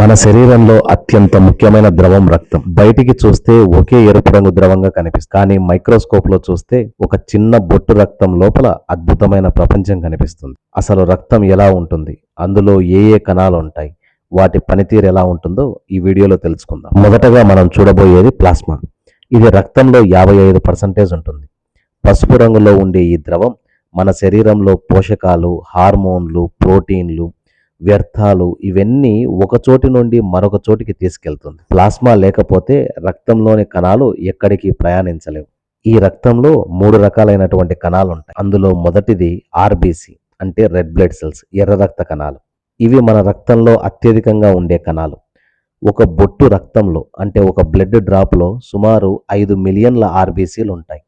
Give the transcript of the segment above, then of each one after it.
మన శరీరంలో అత్యంత ముఖ్యమైన ద్రవం రక్తం. బయటికి చూస్తే ఒకే ఎరుపు రంగు ద్రవంగా కనిపిస్తుంది కానీ మైక్రోస్కోప్లో చూస్తే ఒక చిన్న బొట్టు రక్తం లోపల అద్భుతమైన ప్రపంచం కనిపిస్తుంది. అసలు రక్తం ఎలా ఉంటుంది? అందులో ఏ ఏ కణాలు ఉంటాయి? వాటి పనితీరు ఎలా ఉంటుందో ఈ వీడియోలో తెలుసుకుందాం. మొదటగా మనం చూడబోయేది ప్లాస్మా. ఇది రక్తంలో యాభై ఐదు పర్సెంటేజ్ ఉంటుంది. పసుపు రంగులో ఉండే ఈ ద్రవం మన శరీరంలో పోషకాలు హార్మోన్లు ప్రోటీన్లు వ్యర్థాలు ఇవన్నీ ఒక చోటి నుండి మరొక చోటికి తీసుకెళ్తుంది. ప్లాస్మా లేకపోతే రక్తంలోని కణాలు ఎక్కడికి ప్రయాణించలేవు. ఈ రక్తంలో మూడు రకాలైనటువంటి కణాలు ఉంటాయి. అందులో మొదటిది ఆర్బీసీ అంటే రెడ్ బ్లడ్ సెల్స్ ఎర్ర రక్త కణాలు. ఇవి మన రక్తంలో అత్యధికంగా ఉండే కణాలు. ఒక బొట్టు రక్తంలో అంటే ఒక బ్లడ్ డ్రాప్లో సుమారు ఐదు మిలియన్ల ఆర్బీసీలు ఉంటాయి.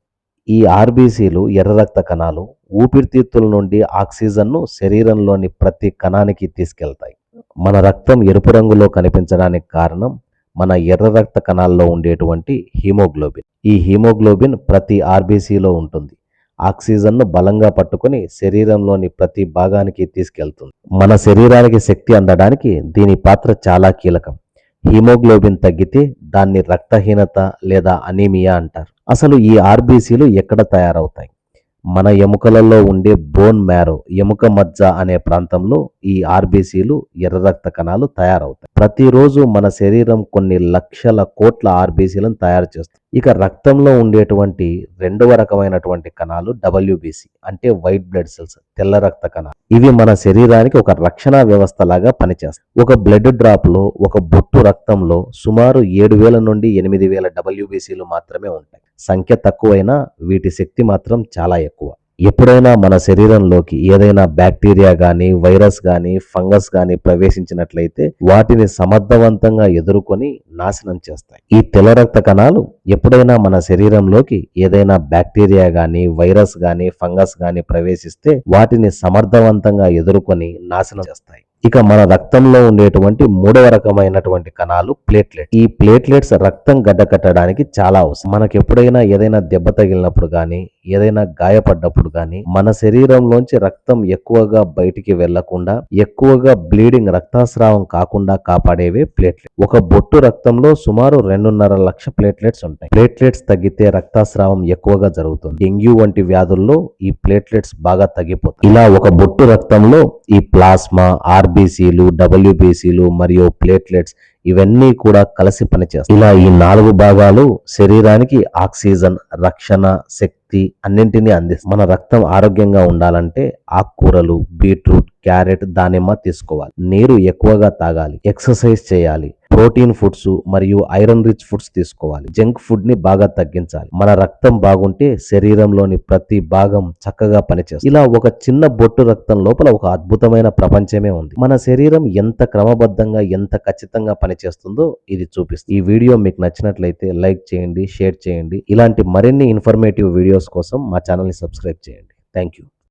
ఈ ఆర్బీసీలు ఎర్ర రక్త కణాలు ఊపిరితిత్తుల నుండి ఆక్సిజన్ను శరీరంలోని ప్రతి కణానికి తీసుకెళ్తాయి. మన రక్తం ఎరుపు రంగులో కనిపించడానికి కారణం మన ఎర్ర రక్త కణాల్లో ఉండేటువంటి హీమోగ్లోబిన్. ఈ హీమోగ్లోబిన్ ప్రతి ఆర్బీసీలో ఉంటుంది. ఆక్సిజన్ను బలంగా పట్టుకొని శరీరంలోని ప్రతి భాగానికి తీసుకెళ్తుంది. మన శరీరానికి శక్తి అందడానికి దీని పాత్ర చాలా కీలకం. హీమోగ్లోబిన్ తగ్గితే దాన్ని రక్తహీనత లేదా అనీమియా అంటారు. అసలు ఈ ఆర్బీసీలు ఎక్కడ తయారవుతాయి? మన ఎముకలలో ఉండే బోన్ మ్యారో ఎముక మజ్జ అనే ప్రాంతంలో ఈ ఆర్బీసీలు ఎర్ర రక్త కణాలు తయారవుతాయి. ప్రతిరోజు మన శరీరం కొన్ని లక్షల కోట్ల ఆర్బీసీలను తయారు చేస్తుంది. ఇక రక్తంలో ఉండేటువంటి రెండవ రకమైనటువంటి కణాలు డబ్ల్యూబీసీ అంటే వైట్ బ్లడ్ సెల్స్ తెల్ల రక్త కణాలు. ఇవి మన శరీరానికి ఒక రక్షణ వ్యవస్థ లాగా పనిచేస్తాయి. ఒక బ్లడ్ డ్రాప్లో ఒక బొట్టు రక్తంలో సుమారు ఏడు వేల నుండి ఎనిమిది వేల డబ్ల్యూబీసీలు మాత్రమే ఉంటాయి. సంఖ్య తక్కువైనా వీటి శక్తి మాత్రం చాలా ఎక్కువ. ఎప్పుడైనా మన శరీరంలోకి ఏదైనా బ్యాక్టీరియా కానీ వైరస్ కానీ ఫంగస్ కానీ ప్రవేశించినట్లయితే వాటిని సమర్థవంతంగా ఎదుర్కొని నాశనం చేస్తాయి. ఈ తెల్ల రక్త కణాలు ఎప్పుడైనా మన శరీరంలోకి ఏదైనా బ్యాక్టీరియా కానీ వైరస్ కానీ ఫంగస్ కానీ ప్రవేశిస్తే వాటిని సమర్థవంతంగా ఎదుర్కొని నాశనం చేస్తాయి. ఇక మన రక్తంలో ఉండేటువంటి మూడవ రకమైనటువంటి కణాలు ప్లేట్లెట్ ఈ ప్లేట్లెట్స్ రక్తం గడ్డకట్టడానికి చాలా అవసరం. మనకి ఎప్పుడైనా ఏదైనా దెబ్బ తగిలినప్పుడు కానీ ఏదైనా గాయపడ్డప్పుడు కానీ మన శరీరంలోంచి రక్తం ఎక్కువగా బయటికి వెళ్ళకుండా ఎక్కువగా బ్లీడింగ్ రక్తస్రావం కాకుండా కాపాడేవే ప్లేట్లెట్ ఒక బొట్టు రక్తంలో సుమారు రెండున్నర లక్ష ప్లేట్లెట్స్ ఉంటాయి. ప్లేట్లెట్స్ తగ్గితే రక్తస్రావం ఎక్కువగా జరుగుతుంది. డెంగ్యూ వంటి వ్యాధుల్లో ఈ ప్లేట్లెట్స్ బాగా తగ్గిపోతాయి. ఇలా ఒక బొట్టు రక్తంలో ఈ ప్లాస్మా ఆర్ ఆర్బీసీలు డబ్ల్యూబీసీలు మరియు ప్లేట్లెట్స్ ఇవన్నీ కూడా కలిసి పనిచేస్తాయి. ఇలా ఈ నాలుగు భాగాలు శరీరానికి ఆక్సిజన్ రక్షణ శక్తి అన్నింటినీ అందిస్తాయి. మన రక్తం ఆరోగ్యంగా ఉండాలంటే ఆకుకూరలు బీట్రూట్ క్యారెట్ దానిమ్మ తీసుకోవాలి. నీరు ఎక్కువగా తాగాలి. ఎక్సర్సైజ్ చేయాలి. ప్రోటీన్ ఫుడ్స్ మరియు ఐరన్ రిచ్ ఫుడ్స్ తీసుకోవాలి. జంక్ ఫుడ్ని బాగా తగ్గించాలి. మన రక్తం బాగుంటే శరీరంలోని ప్రతి భాగం చక్కగా పనిచేస్తుంది. ఇలా ఒక చిన్న బొట్టు రక్తం లోపల ఒక అద్భుతమైన ప్రపంచమే ఉంది. మన శరీరం ఎంత క్రమబద్ధంగా ఎంత ఖచ్చితంగా పనిచేస్తుందో ఇది చూపిస్తుంది. ఈ వీడియో మీకు నచ్చినట్లయితే లైక్ చేయండి షేర్ చేయండి. ఇలాంటి మరిన్ని ఇన్ఫర్మేటివ్ వీడియోస్ కోసం మా ఛానల్ని సబ్స్క్రైబ్ చేయండి. Thank you